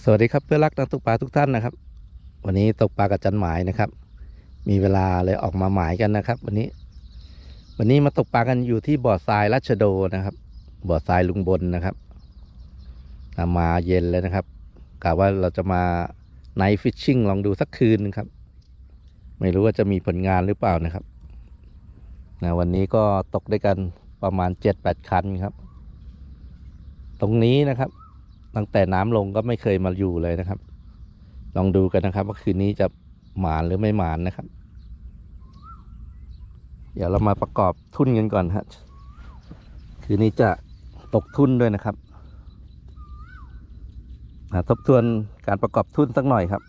สวัสดีครับเพื่อนรักนักตกปลาทุกท่านนะครับ วันนี้ตกปลากับจันหมายนะครับ มีเวลาเลยออกมาหมายกันนะครับ วันนี้ วันนี้มาตกปลากันอยู่ที่บ่อทรายรัชโดนะครับ บ่อทรายลุงบนนะครับมาเย็นเลยนะครับกะว่าเราจะมาไนท์ฟิชชิ่งลองดูสักคืนนึงครับ ไม่รู้ว่าจะมีผลงานหรือเปล่านะครับนะวันนี้ก็ตกด้วยกันประมาณเจ็ดแปดคันครับ ตรงนี้นะครับ ตั้งแต่น้ำลงก็ไม่เคยมาอยู่เลยนะครับ ลองดูกันนะครับ ว่าคืนนี้จะหมานหรือไม่หมานนะครับ เดี๋ยวเรามาประกอบทุ่นกันก่อนฮะคืนนี้จะตกทุ่นด้วยนะครับทบทวนการประกอบทุ่นสักหน่อยครับ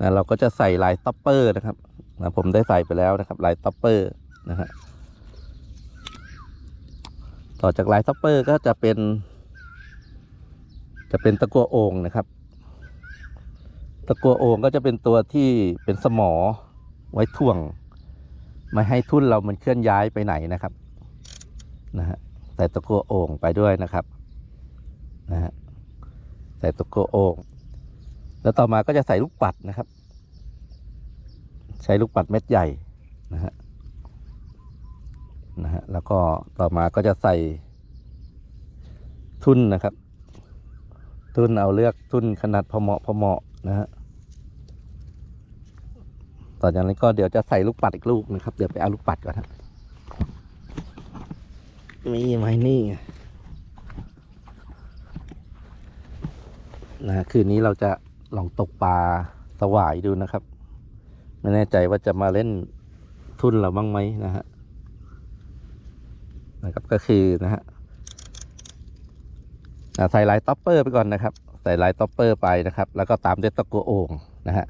นะเราก็จะใส่ลายต็อปเปอร์นะครับนะผมได้ใส่ไปแล้วนะครับลายต็อปเปอร์นะฮะต่อจากลายต็อปเปอร์ก็จะเป็น จะเป็นตะกัวโอ่งนะครับ ตะกัวโอ่งก็จะเป็นตัวที่เป็นสมอไว้ถ่วง ไม่ให้ทุ่นเรามันเคลื่อนย้ายไปไหนนะครับนะฮะใส่ตะกัวโอ่งไปด้วยนะครับนะฮะใส่ตะกัวโอ่งแล้วต่อมาก็จะใส่ลูกปัดนะครับ ใช้ลูกปัดเม็ดใหญ่นะฮะนะฮะแล้วก็ต่อมาก็จะใส่ทุ่นนะครับ ทุนเอาเลือกทุนขนาดพอเหมาะพอเหมาะนะฮะต่อจากนั้นก็เดี๋ยวจะใส่ลูกปัดอีกลูกนะครับเดี๋ยวไปเอาลูกปัดก่อนครับมีไหมนี่นะคืนนี้เราจะลองตกปลาสวายดูนะครับ ไม่แน่ใจว่าจะมาเล่นทุ่นเราบ้างไหมนะฮะนะครับก็คือนะฮะ ใส่ลายท็อปเปอร์ไปก่อนนะครับ ใส่ลายท็อปเปอร์ไปนะครับ แล้วก็ตามด้วยตะกัวโอ่งนะฮะ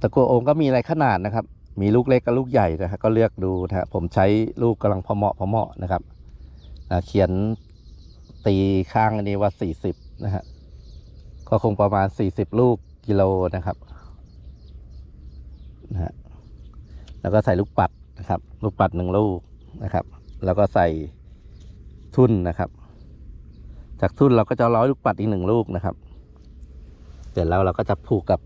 ตะกัวโอ่งก็มีหลายขนาดนะครับ มีลูกเล็กกับลูกใหญ่นะฮะก็เลือกดูนะฮะผมใช้ลูกกำลังพอเหมาะพอเหมาะนะครับเขียนตีข้างอันนี้ว่าสี่สิบนะฮะก็คงประมาณสี่สิบลูกกิโลนะครับนะฮะแล้วก็ใส่ลูกปัดนะครับ ลูกปัดหนึ่งลูกนะครับ แล้วก็ใส่ทุ่นนะครับ จากทุ่นเราก็จะร้อยลูกปัดอีกหนึ่งลูกนะครับ เสร็จแล้วเราก็จะผูกกับ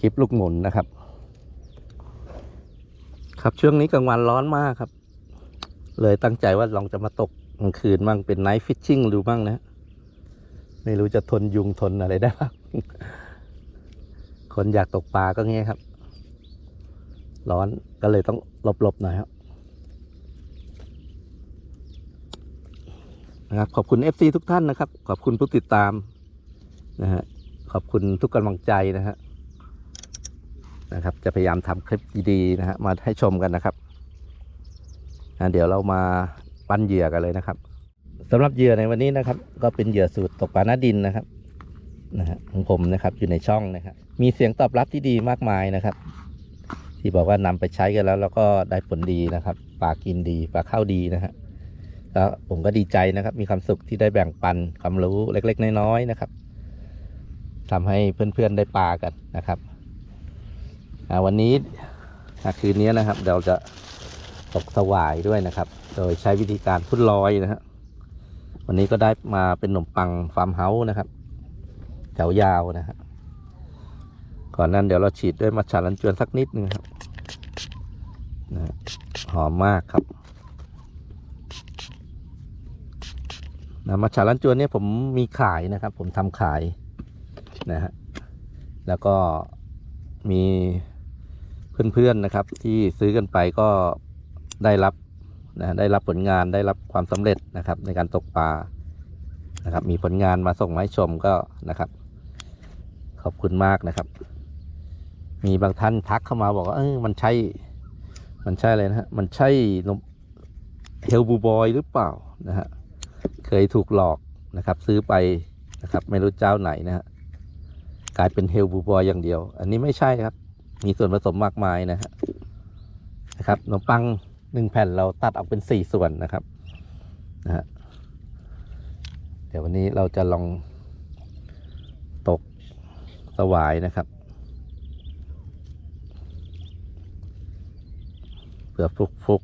คลิปลูกหมุนนะครับ ครับช่วงนี้กลางวันร้อนมากครับ เลยตั้งใจว่าลองจะมาตกกลางคืนบ้างเป็นไนท์ฟิชชิ่งดูบ้างนะ ไม่รู้จะทนยุงทนอะไรได้บ้างคนอยากตกปลาก็เงี้ยครับ ร้อนก็เลยต้องหลบๆหน่อยครับ นะครับขอบคุณ FC ทุกท่านนะครับ ขอบคุณผู้ติดตามนะฮะขอบคุณทุกกำลังใจนะฮะนะครับ จะพยายามทำคลิปดีๆนะฮะมาให้ชมกันนะครับนะเดี๋ยวเรามาปั้นเหยื่อกันเลยนะครับสำหรับเหยื่อในวันนี้นะครับ ก็เป็นเหยื่อสูตรตกปลาหน้าดินนะครับนะฮะของผมนะครับอยู่ในช่องนะครับมีเสียงตอบรับที่ดีมากมายนะครับ ที่บอกว่านำไปใช้กันแล้ว แล้วก็ได้ผลดีนะครับปลากินดีปลาเข้าดีนะฮะ แล้วผมก็ดีใจนะครับ มีความสุขที่ได้แบ่งปันความรู้เล็ก ๆ น้อยๆนะครับทำให้เพื่อนๆได้ปลากันนะครับวันนี้คืนนี้นะครับเราจะตกสวายด้วยนะครับ โดยใช้วิธีการทุ่นลอยนะฮะวันนี้ก็ได้มาเป็นขนมปังฟาร์มเฮาส์นะครับแถวยาวนะฮะก่อนนั้นเดี๋ยวเราฉีดด้วยมัทฉาลันจวนสักนิดนึงครับนะหอมมากครับ นะมัชฉาลันจวนเนี่ยผมมีขายนะครับ ผมทำขายนะฮะแล้วก็มีเพื่อนๆนะครับ ที่ซื้อกันไปก็ได้รับนะได้รับผลงานได้รับความสำเร็จนะครับ ในการตกปลานะครับ มีผลงานมาส่งมาให้ชมก็นะครับ ขอบคุณมากนะครับ มีบางท่านทักเข้ามาบอกว่าเออมันใช่ มันใช่เลยนะฮะมันใช่นมเฮลบูบอยหรือเปล่านะฮะ เคยถูกหลอกนะครับ ซื้อไปนะครับ ไม่รู้เจ้าไหนนะฮะกลายเป็นเฮลบูบอยอย่างเดียว อันนี้ไม่ใช่ครับ มีส่วนผสมมากมายนะฮะนะครับขนมปังหนึ่งแผ่นเราตัดออกเป็นสี่ส่วนนะครับนะฮะเดี๋ยววันนี้เราจะลองตกสวายนะครับเผื่อฟุกฟุก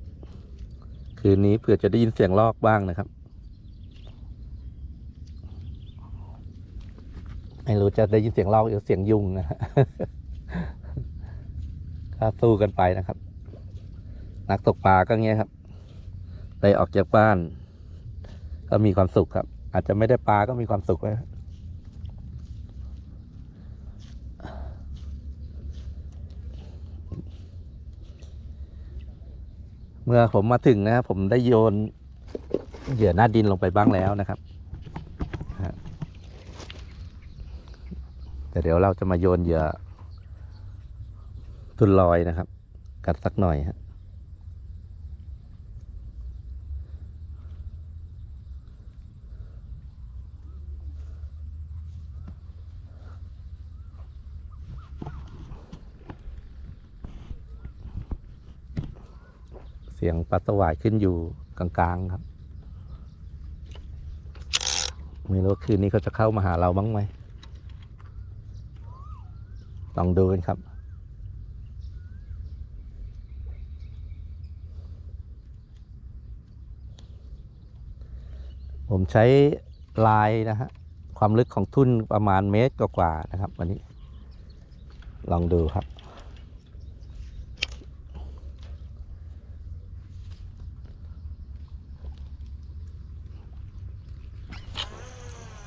ๆคืนนี้เผื่อจะได้ยินเสียงลอกบ้างนะครับ ไม่รู้จะได้ยินเสียงร้องหรือเสียงยุงนะก็สู้กันไปนะครับ นักตกปลาก็เงี้ยครับได้ออกจากบ้าน ก็มีความสุขครับ อาจจะไม่ได้ปลาก็มีความสุขนะเมื่อผมมาถึงนะครับผมได้โยนเหยื่อหน้าดินลงไปบ้างแล้วนะครับฮะ แต่เดี๋ยวเราจะมาโยนเหยื่อทุนลอยนะครับ กัดสักหน่อยฮะเสียงปลาสวายขึ้นอยู่กลางๆครับ ไม่รู้คืนนี้เขาจะเข้ามาหาเราบ้างไหม ลองดูกันครับ ผมใช้ลายนะฮะ ความลึกของทุ่นประมาณเมตรกว่าๆนะครับวันนี้ ลองดูครับ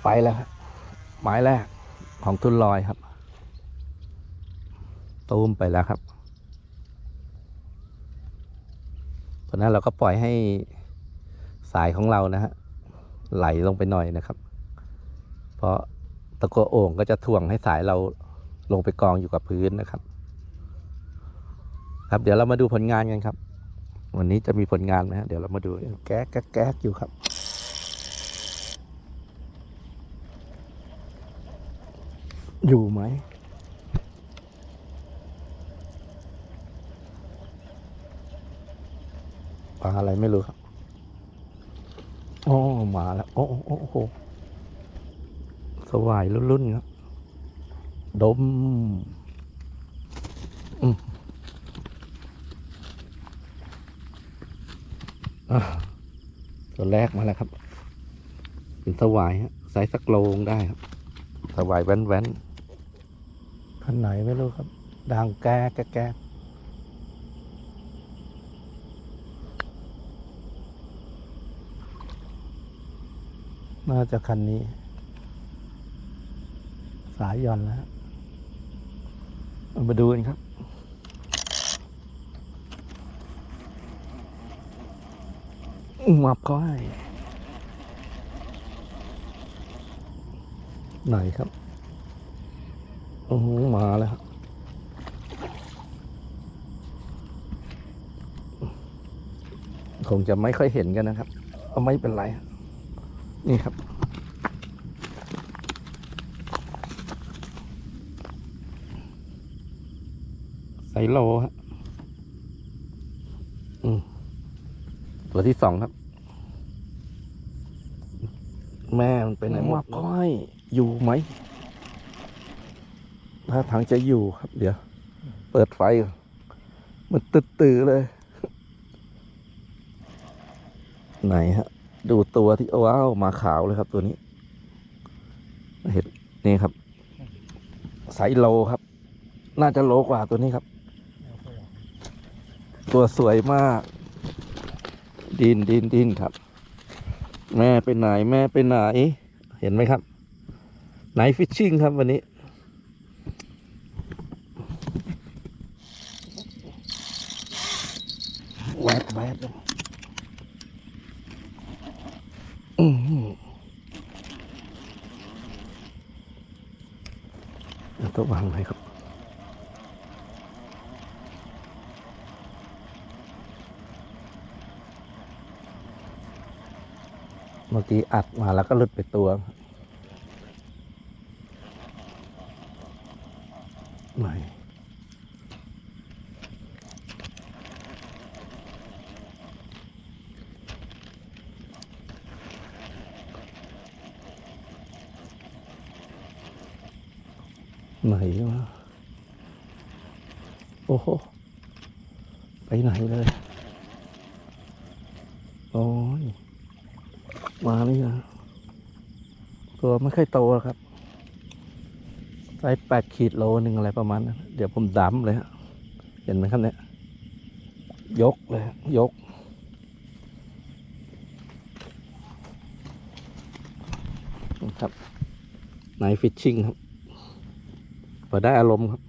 ไปแล้วครับหมายแรกของทุนลอยครับ ตูมไปแล้วครับเพราะนั้นเราก็ปล่อยให้สายของเรานะฮะไหลลงไปหน่อยนะครับ เพราะตะกัวโอ่งก็จะถ่วงให้สายเราลงไปกองอยู่กับพื้นนะครับ ครับเดี๋ยวเรามาดูผลงานกันครับ วันนี้จะมีผลงานไหมฮะเดี๋ยวเรามาดูแก๊กแก๊กแก๊กอยู่ครับอยู่ไหม ปลาอะไรไม่รู้ครับโอ้มาแล้วโอ้โอ้โอ้โหสวายรุ่นๆครับดมอืมอะตัวแรกมาแล้วครับ เป็นสวายฮะไซส์สักโลงได้ครับ สวายแว้นๆพันไหนไม่รู้ครับดังแกแกแก น่าจะคันนี้ สายย่อนแล้วมาดูกันครับมับเขาให้ไหนครับโอ้โหมาแล้วครับคงจะไม่ค่อยเห็นกันนะครับ ไม่เป็นไร นี่ครับไซโลฮะอืมตัวที่สองครับ แม่มันไปไหนหมดก้อยอยู่ไหมถ้าทางจะอยู่ครับ เดี๋ยว เปิดไฟก่อนมันตึดตือเลย ไหนฮะ ดูตัวที่ว้าวมาขาวเลยครับตัวนี้ เห็นนี่ครับไซส์โลครับ น่าจะโลกว่าตัวนี้ครับ ตัวสวยมาก ดินดินดินครับ แม่ไปไหนแม่ไปไหน เห็นไหมครับ ไหนฟิชชิ่งครับวันนี้ แวบแวบเลย อือต้องวางไหมครับเมื่อกี้อัดมาแล้วก็หลุดไปตัว ไหน ไหนวะโอ้โห ไปไหนเลย โอ้ยมานี่นะตัวไม่ค่อยโตครับไซส์แปดขีดโลหนึ่งอะไรประมาณนั้นเดี๋ยวผมดำเลยฮะเห็นไหมครับเนี่ยยกเลยยก ครับไนฟิชชิ่งครับพอได้อารมณ์ครับ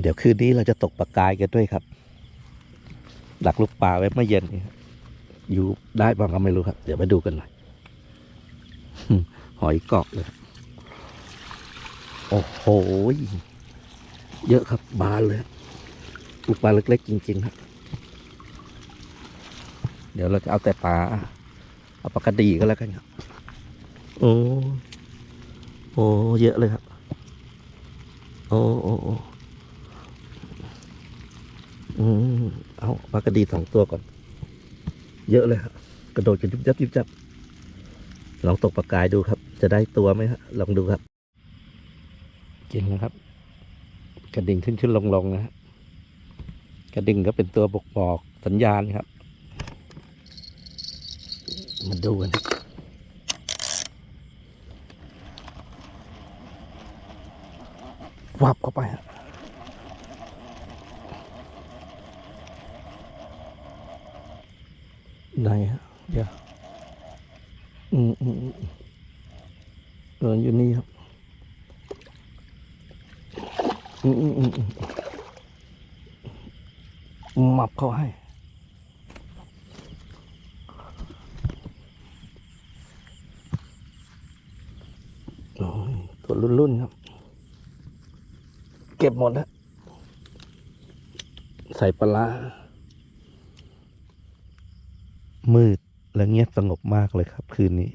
เดี๋ยวคืนนี้เราจะตกปลากายกันด้วยครับ ดักลูกปลาไว้เมื่อเย็นนี้ครับอยู่ได้บ้างก็ไม่รู้ครับ เดี๋ยวมาดูกันหน่อยหอยเกาะเลยโอ้โหเยอะครับบานเลยลูกปลาเล็กๆจริงๆครับเดี๋ยวเราจะเอาแต่ปลาเอาปลากระดีก็แล้วกันครับโอ้โอ้เยอะเลยครับ โอ้โอ้โอ้อืม เอาปลากระดีสองตัวก่อน เยอะเลยครับกระโดดกันยุบยับยุบยับลองตกปลากายดูครับ จะได้ตัวไหมฮะลองดูครับจริงนะครับ กระดิ่งขึ้นขึ้นลงลงนะฮะกระดิ่งก็เป็นตัวบอกบอกสัญญาณครับมาดูกันวับเข้าไปฮะ ไหนเดี๋ยวอืมอืมอืมเอออยู่นี่ครับอืมอืมอืมอืมหมับเขาให้ตัวรุ่นๆครับ เก็บหมดแล้วใส่ปลา มืดและเงียบสงบมากเลยครับ คืนนี้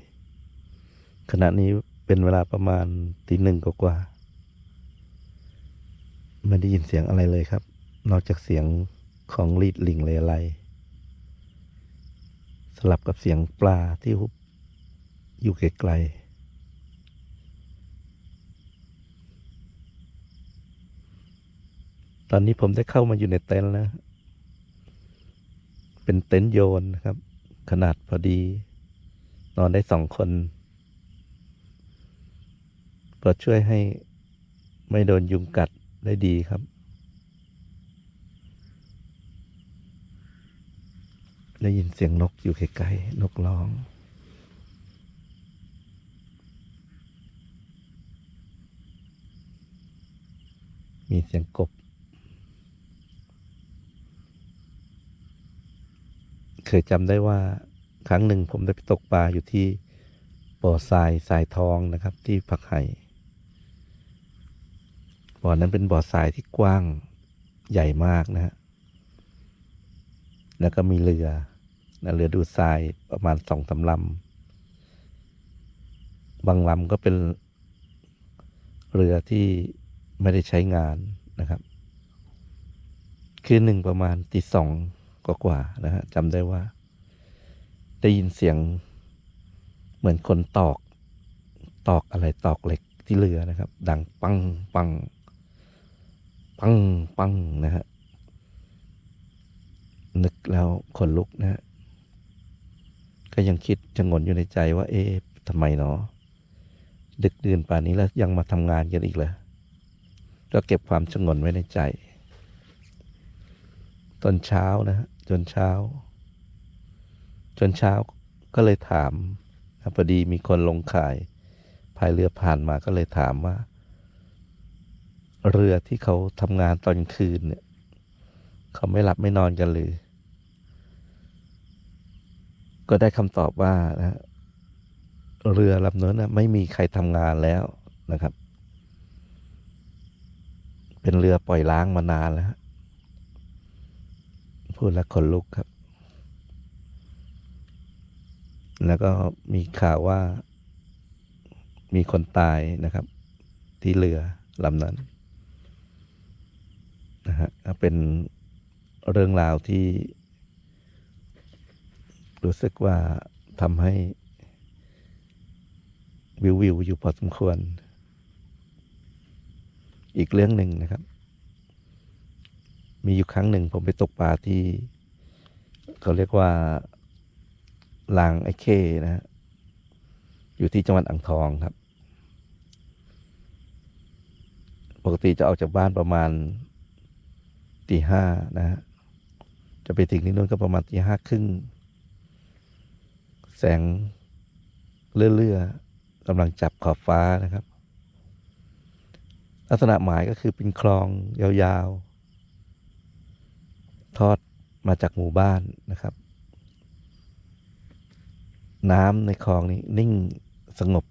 ขณะนี้เป็นเวลาประมาณตีหนึ่งกว่าๆไม่ได้ยินเสียงอะไรเลยครับ นอกจากเสียงของลีดลิงเลไลสลับกับเสียงปลาที่ฮุบอยู่ไกลๆตอนนี้ผมได้เข้ามาอยู่ในเต็นท์แล้ว เป็นเต็นท์โยนนะครับ ขนาดพอดี นอนได้สองคนเพื่อช่วยให้ไม่โดนยุงกัดได้ดีครับได้ยินเสียงนกอยู่ไกลๆนกร้อง มีเสียงกบ เคยจำได้ว่าครั้งหนึ่งผมได้ไปตกปลาอยู่ที่บ่อทรายทรายทองนะครับ ที่พักไห่บ่อนั้นเป็นบ่อทรายที่กว้างใหญ่มากนะฮะแล้วก็มีเรือนะเรือดูดทรายประมาณสองสาลำบางลำก็เป็นเรือที่ไม่ได้ใช้งานนะครับ คืนหนึ่งประมาณตีสอง กว่าๆนะฮะจำได้ว่า ได้ยินเสียงเหมือนคนตอก ตอกอะไรตอกเหล็กที่เรือนะครับ ดังปังปัง ปังปังนะฮะนึกแล้วขนลุกนะฮะก็ยังคิดชะงนอยู่ในใจว่า เอ๊ะทำไมเนาะดึกดื่นป่านนี้แล้วยังมาทำงานกันอีกเหรอก็เก็บความชงนไว้ในใจ ตอนเช้านะฮะจนเช้า จนเช้าก็เลยถามพอดีมีคนลงข่ายพายเรือผ่านมาก็เลยถามว่า เรือที่เขาทำงานตอนคืนเนี่ย เขาไม่หลับไม่นอนกันหรือก็ได้คำตอบว่านะเรือลำนั้นนะไม่มีใครทำงานแล้วนะครับ เป็นเรือปล่อยล้างมานานแล้ว พูดแล้วขนลุกครับ แล้วก็มีข่าวว่า มีคนตายนะครับ ที่เรือลำนั้นนะฮะเป็นเรื่องราวที่ รู้สึกว่าทำให้วิววิวอยู่พอสมควร อีกเรื่องหนึ่งนะครับ มีอยู่ครั้งหนึ่งผมไปตกปลาที่เขาเรียกว่าลางไอ้เข้นะฮะอยู่ที่จังหวัดอ่างทองครับ ปกติจะออกจากบ้านประมาณตีห้านะฮะจะไปถึงที่นู่นก็ประมาณตีห้าครึ่ง แสงเลื่อยๆกำลังจับขอบฟ้านะครับ ลักษณะหมายก็คือเป็นคลองยาวๆ ทอดมาจากหมู่บ้านนะครับ น้ำในคลองนี้นิ่งสงบ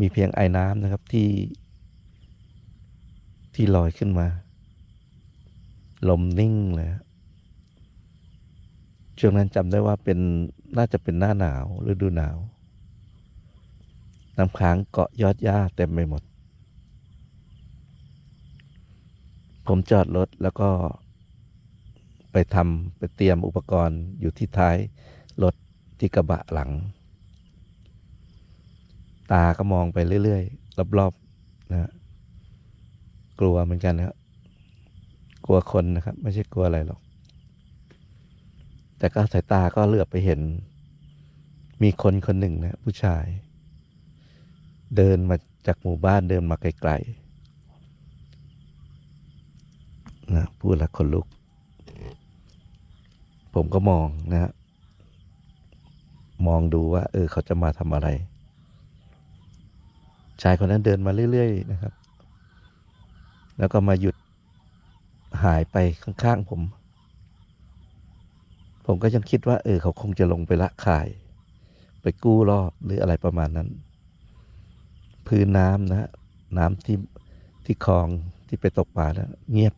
มีเพียงไอ้น้ำนะครับที่ที่ลอยขึ้นมา ลมนิ่งเลยฮะช่วงนั้นจำได้ว่าเป็นน่าจะเป็นหน้าหนาวฤดูหนาวน้ำค้างเกาะยอดหญ้าเต็มไปหมด ผมจอดรถแล้วก็ ทำไปเตรียมอุปกรณ์อยู่ที่ท้ายรถที่กระบะหลัง ตาก็มองไปเรื่อยๆรอบๆนะกลัวเหมือนกันนะครับกลัวคนนะครับ ไม่ใช่กลัวอะไรหรอก แต่ก็สายตาก็เหลือบไปเห็น มีคนคนหนึ่งนะ ผู้ชาย เดินมาจากหมู่บ้านเดินมาไกลๆนะพูดล้วคนลุก ผมก็มองนะฮะมองดูว่า เออ เขาจะมาทำอะไร ชายคนนั้นเดินมาเรื่อยๆนะครับ แล้วก็มาหยุดหายไปข้างๆผม ผมก็ยังคิดว่า เออ เขาคงจะลงไปละข่าย ไปกู้รอบหรืออะไรประมาณนั้น พื้นน้ำนะฮะน้ำที่ที่คลองที่ไปตกปลานะเงียบ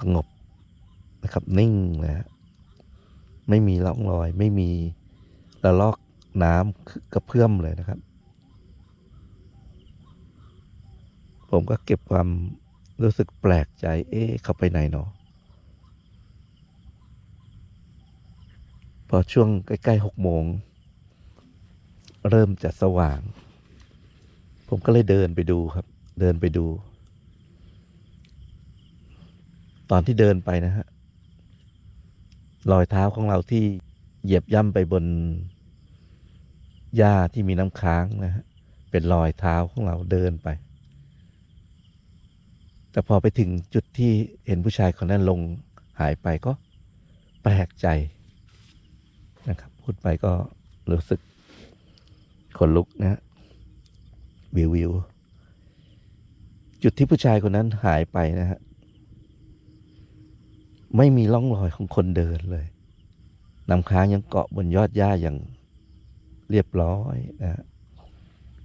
สงบนะครับ นิ่งนะฮะ ไม่มีร่องรอย ไม่มีระลอกน้ำกระเพื่อมเลยนะครับ ผมก็เก็บความรู้สึกแปลกใจ เอ๊ะเขาไปไหนเนาะพอช่วงใกล้ๆหกโมง เริ่มจะสว่าง ผมก็เลยเดินไปดูครับ เดินไปดู ตอนที่เดินไปนะฮะ รอยเท้าของเราที่เหยียบย่ำไปบนหญ้าที่มีน้ำค้างนะฮะเป็นรอยเท้าของเราเดินไป แต่พอไปถึงจุดที่เห็นผู้ชายคนนั้นลงหายไปก็แปลกใจนะครับพูดไปก็รู้สึกขนลุกนะวิววิวจุดที่ผู้ชายคนนั้นหายไปนะฮะ ไม่มีร่องรอยของคนเดินเลยน้ำค้างยังเกาะบนยอดหญ้าอย่างเรียบร้อยนะ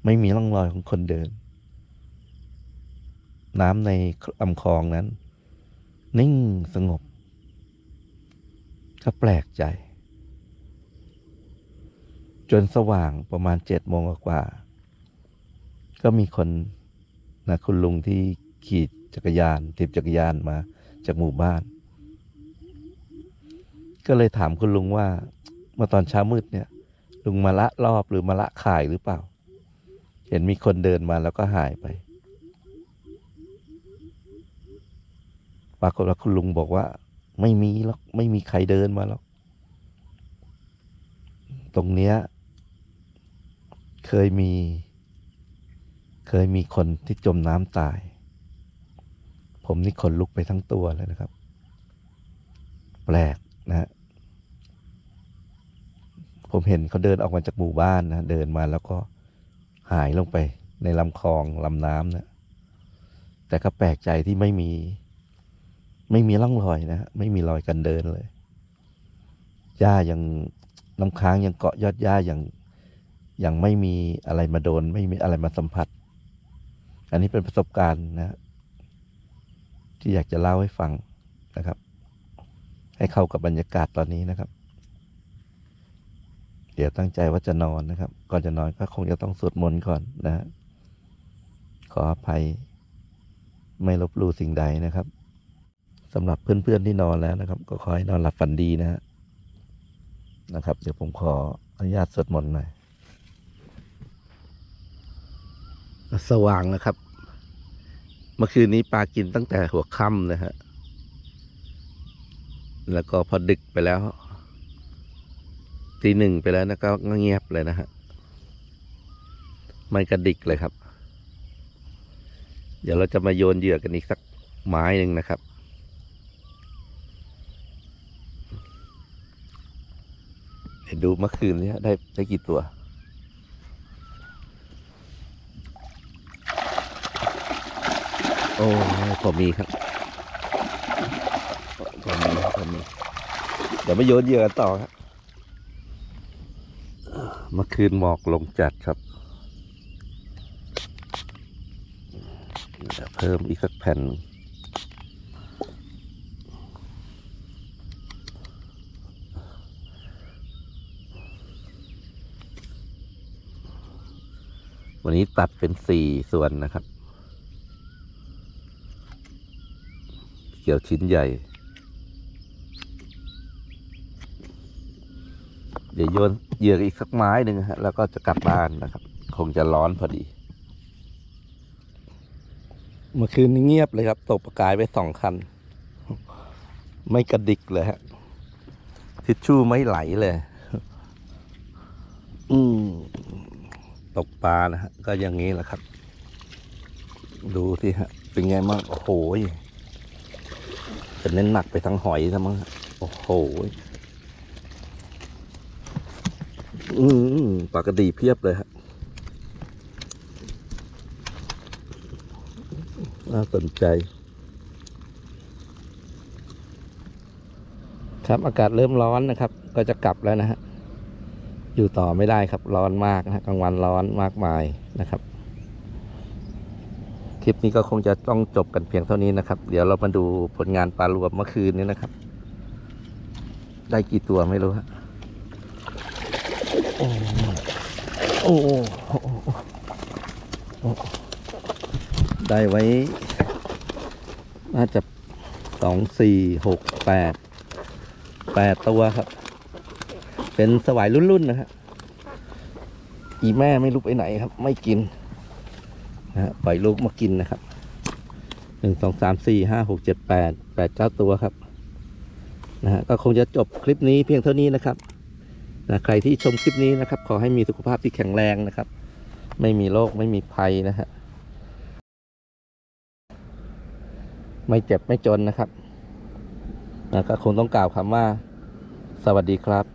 ไม่มีร่องรอยของคนเดิน น้ำในลำคลองนั้น นิ่งสงบ ก็แปลกใจ จนสว่างประมาณเจ็ดโมงกว่า ก็มีคนนะคุณลุงที่ขี่จักรยานถีบจักรยานมาจากหมู่บ้าน ก็เลยถามคุณลุงว่าเมื่อตอนเช้ามืดเนี่ย ลุงมาละรอบหรือมาละข่ายหรือเปล่า เห็นมีคนเดินมาแล้วก็หายไปปรากฏว่าคุณลุงบอกว่า ไม่มีหรอกไม่มีใครเดินมาหรอกตรงเนี้ยเคยมี เคยมีคนที่จมน้ำตาย ผมนี่ขนลุกไปทั้งตัวเลยนะครับ แปลกนะฮะ ผมเห็นเขาเดินออกมาจากหมู่บ้านนะเดินมาแล้วก็หายลงไปในลำคลองลำน้ำนะแต่ก็แปลกใจที่ไม่มี ไม่มีร่องรอยนะไม่มีรอยกันเดินเลยหญ้ายังน้ำค้างยังเกาะยอดหญ้าอย่างยังไม่มีอะไรมาโดน ไม่มีอะไรมาสัมผัส อันนี้เป็นประสบการณ์นะ ที่อยากจะเล่าให้ฟังนะครับ ให้เข้ากับบรรยากาศตอนนี้นะครับ เดี๋ยวตั้งใจว่าจะนอนนะครับ ก่อนจะนอนก็คงจะต้องสวดมนต์ก่อนนะ ขออภัย ไม่ลบลู่สิ่งใดนะครับสำหรับเพื่อนๆที่นอนแล้วนะครับ ก็ขอให้นอนหลับฝันดีนะฮะนะครับ เดี๋ยวผมขออนุญาตสวดมนต์หน่อยสว่างนะครับ เมื่อคืนนี้ปลากินตั้งแต่หัวค่ำนะฮะแล้วก็พอดึกไปแล้ว ตีหนึ่งไปแล้วนะก็เงียบเลยนะฮะไม่กระดิกเลยครับ เดี๋ยวเราจะมาโยนเหยื่อกันอีกสักไม้หนึ่งนะครับ เดี๋ยวดูเมื่อคืนนี้ได้ได้กี่ตัวโอ้พอมีครับพอมีพอมีเดี๋ยวมาโยนเหยื่อกันต่อครับ เมื่อคืนหมอกลงจัดครับ เพิ่มอีกสักแผ่นวันนี้ตัดเป็นสี่ส่วนนะครับ เกี่ยวชิ้นใหญ่ เดี๋ยวโยนเหยื่ออีกสักไม้หนึ่งฮะแล้วก็จะกลับบ้านนะครับ คงจะร้อนพอดี เมื่อคืนนี้เงียบเลยครับ ตกประกายไปสองคัน ไม่กระดิกเลยฮะ ทิชชู่ไม่ไหลเลย อืมตกปลานะฮะ ก็อย่างนี้แหละครับ ดูที่ฮะ เป็นไงมั่งโอ้โหจะเน้นหนักไปทางหอยซะมั้งฮะโอ้โห อืมปลากระดีเพียบเลยฮะน่าสนใจ ครับอากาศเริ่มร้อนนะครับ ก็จะกลับแล้วนะฮะอยู่ต่อไม่ได้ครับร้อนมากนะฮะกลางวันร้อนมากมายนะครับ คลิปนี้ก็คงจะต้องจบกันเพียงเท่านี้นะครับ เดี๋ยวเรามาดูผลงานปลารวมเมื่อคืนนี้นะครับ ได้กี่ตัวไม่รู้ฮะ โอ้โอ้โอโอได้ไว้ น่าจะสองสี่หกแปดแปดตัวครับ เป็นสวายรุ่นๆนะฮะอีแม่ไม่รู้ไปไหนครับ ไม่กินนะฮะปล่อยลูกมากินนะครับหนึ่งสองสามสี่ห้าหกเจ็ดแปดแปดเก้าตัวครับนะฮะก็คงจะจบคลิปนี้เพียงเท่านี้นะครับ นะใครที่ชมคลิปนี้นะครับ ขอให้มีสุขภาพที่แข็งแรงนะครับ ไม่มีโรคไม่มีภัยนะฮะไม่เจ็บไม่จนนะครับนะก็คงต้องกล่าวคำว่า สวัสดีครับ